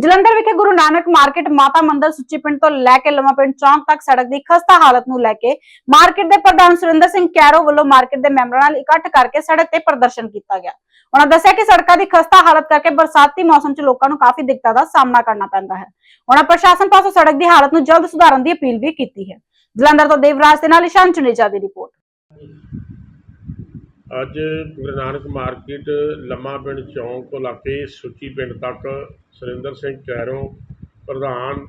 ਜਲੰਧਰ ਵਿਖੇ ਗੁਰੂ ਨਾਨਕ ਮਾਰਕੀਟ ਮਾਤਾ ਮੰਦਰ ਸੁੱਚੀ ਪਿੰਡ ਤੋਂ ਲੈ ਕੇ ਲੰਮਾ ਪਿੰਡ ਚੌਂਕ ਤੱਕ ਸੜਕ ਦੀ ਖਸਤਾ ਹਾਲਤ ਨੂੰ ਲੈ ਕੇ ਮਾਰਕੀਟ ਦੇ ਪ੍ਰਧਾਨ ਸੁਰਿੰਦਰ ਸਿੰਘ ਕੈਰੋ ਵੱਲੋਂ ਮਾਰਕੀਟ ਦੇ ਮੈਂਬਰਾਂ ਨਾਲ ਇਕੱਠ ਕਰਕੇ ਸੜਕ ਤੇ ਪ੍ਰਦਰਸ਼ਨ ਕੀਤਾ ਗਿਆ। ਉਹਨਾਂ ਦੱਸਿਆ ਕਿ ਸੜਕਾਂ ਦੀ ਖਸਤਾ ਹਾਲਤ ਕਰਕੇ ਬਰਸਾਤੀ ਮੌਸਮ 'ਚ ਲੋਕਾਂ ਨੂੰ ਕਾਫੀ ਦਿੱਕਤਾਂ ਦਾ ਸਾਹਮਣਾ ਕਰਨਾ ਪੈਂਦਾ ਹੈ। ਉਹਨਾਂ ਪ੍ਰਸ਼ਾਸਨ ਪਾਸੋਂ ਸੜਕ ਦੀ ਹਾਲਤ ਨੂੰ ਜਲਦ ਸੁਧਾਰਨ ਦੀ ਅਪੀਲ ਵੀ ਕੀਤੀ ਹੈ। ਜਲੰਧਰ ਤੋਂ ਦੇਵਰਾਜ ਦੇ ਨਾਲ ਇਸ਼ਾਨ ਚੁਨੇਜਾ ਦੀ ਰਿਪੋਰਟ। ਅੱਜ ਗੁਰੂ ਨਾਨਕ ਮਾਰਕੀਟ, ਲੰਮਾ ਪਿੰਡ ਚੌਂਕ ਇਲਾਕੇ ਲਾ ਸੁੱਚੀ ਪਿੰਡ ਤੱਕ ਸੁਰਿੰਦਰ ਸਿੰਘ ਕੈਰੋਂ ਪ੍ਰਧਾਨ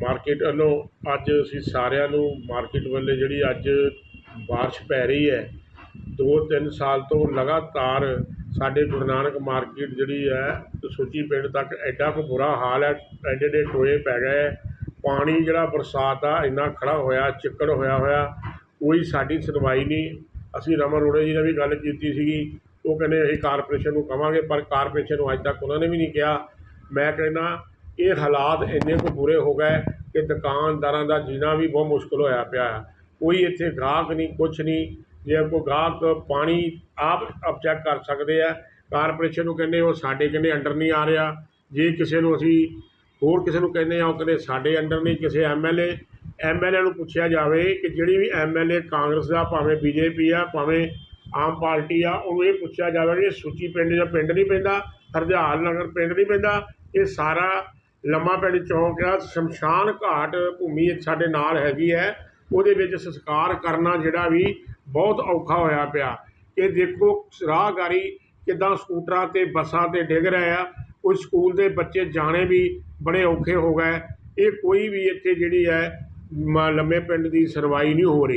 ਮਾਰਕੀਟ ਵੱਲੋਂ ਅੱਜ ਅਸੀਂ ਸਾਰਿਆਂ ਨੂੰ ਮਾਰਕੀਟ ਵੱਲੇ ਜਿਹੜੀ ਅੱਜ ਬਾਰਿਸ਼ ਪੈ ਰਹੀ ਹੈ ਦੋ ਤਿੰਨ ਸਾਲ ਤੋਂ ਲਗਾਤਾਰ ਸਾਡੇ ਗੁਰੂ ਨਾਨਕ ਮਾਰਕੀਟ ਜਿਹੜੀ ਹੈ ਸੁੱਚੀ ਪਿੰਡ ਤੱਕ ਐਡਾ ਕੁ ਬੁਰਾ ਹਾਲ ਹੈ, ਐਡੇ ਐਡੇ ਟੋਏ ਪੈ ਗਏ ਪਾਣੀ ਜਿਹੜਾ ਬਰਸਾਤ ਦਾ ਇੰਨਾ ਖੜਾ ਹੋਇਆ, ਚਿੱਕੜ ਹੋਇਆ ਹੋਇਆ, ਕੋਈ ਸਾਡੀ ਸੁਣਵਾਈ ਨਹੀਂ ਅਸੀਂ ਰਮਨ ਅਰੋੜੇ ਜੀ ਨਾਲ ਵੀ ਗੱਲ ਕੀਤੀ ਸੀਗੀ। ਉਹ ਕਹਿੰਦੇ ਅਸੀਂ ਕਾਰਪੋਰੇਸ਼ਨ ਨੂੰ ਕਵਾਂਗੇ, ਪਰ ਕਾਰਪੋਰੇਸ਼ਨ ਨੂੰ ਅੱਜ ਤੱਕ ਉਹਨਾਂ ਨੇ ਵੀ ਨਹੀਂ ਕਿਹਾ। ਮੈਂ ਕਹਿੰਦਾ, ਇਹ ਹਾਲਾਤ ਇੰਨੇ ਕੁ ਬੁਰੇ ਹੋ ਗਏ ਕਿ ਦੁਕਾਨਦਾਰਾਂ ਦਾ ਜੀਣਾ ਵੀ ਬਹੁਤ ਮੁਸ਼ਕਲ ਹੋਇਆ ਪਿਆ ਹੈ। ਕੋਈ ਇੱਥੇ ਗਾਹਕ ਨਹੀਂ, ਕੁਛ ਨਹੀਂ। ਜੇ ਕੋਈ ਗਾਹਕ ਪਾਣੀ ਆਪ ਆਪ ਚੈੱਕ ਕਰ ਸਕਦੇ ਆ, ਕਾਰਪੋਰੇਸ਼ਨ ਨੂੰ ਕਹਿੰਦੇ ਉਹ ਸਾਡੇ ਕਹਿੰਦੇ ਅੰਡਰ ਨਹੀਂ ਆ ਰਿਹਾ। ਜੇ ਕਿਸੇ ਨੂੰ ਅਸੀਂ ਹੋਰ ਕਿਸੇ ਨੂੰ ਕਹਿੰਦੇ ਆ, ਉਹ ਕਹਿੰਦੇ ਸਾਡੇ ਅੰਡਰ ਨਹੀਂ, ਕਿਸੇ ਐਮਐਲਏ ਐਮਐਲਏ ਨੂੰ ਪੁੱਛਿਆ ਜਾਵੇ ਕਿ ਜਿਹੜੀ ਵੀ ਐਮਐਲਏ ਕਾਂਗਰਸ ਦਾ, ਭਾਵੇਂ ਬੀਜੇਪੀ ਆ, ਭਾਵੇਂ ਆਮ ਪਾਰਟੀ ਆ, ਉਹਨੂੰ ਇਹ ਪੁੱਛਿਆ ਜਾਵੇ ਕਿ ਸੂਚੀ ਪਿੰਡ ਜਾਂ ਪਿੰਡ ਨਹੀਂ ਪੈਂਦਾ, ਹਰਜਾਲ ਨਗਰ ਪਿੰਡ ਨਹੀਂ ਪੈਂਦਾ, ਇਹ ਸਾਰਾ ਲੰਮਾ ਪਿੰਡ ਚੌਂਕ ਆ, ਸ਼ਮਸ਼ਾਨ ਘਾਟ ਭੂਮੀ ਇੱਕ ਸਾਡੇ ਨਾਲ ਹੈਗੀ ਹੈ, ਉਹਦੇ ਵਿੱਚ ਸੰਸਕਾਰ ਕਰਨਾ ਜਿਹੜਾ ਵੀ ਬਹੁਤ ਔਖਾ ਹੋਇਆ ਪਿਆ। ਕਿ ਦੇਖੋ ਰਾਹਗਾਰੀ ਕਿੱਦਾਂ ਸਕੂਟਰਾਂ ਤੇ, ਬੱਸਾਂ ਤੇ ਡਿੱਗ ਰਹੇ ਆ, ਕੋਈ ਸਕੂਲ ਦੇ ਬੱਚੇ ਜਾਣੇ ਵੀ ਬੜੇ ਔਖੇ ਹੋ ਗਏ। ਇਹ ਕੋਈ ਵੀ ਇੱਥੇ ਜਿਹੜੀ ਹੈ ਲੰਮੇ ਪਿੰਡ ਦੀ ਸਰਵਾਈ ਨਹੀਂ ਹੋ ਰਹੀ।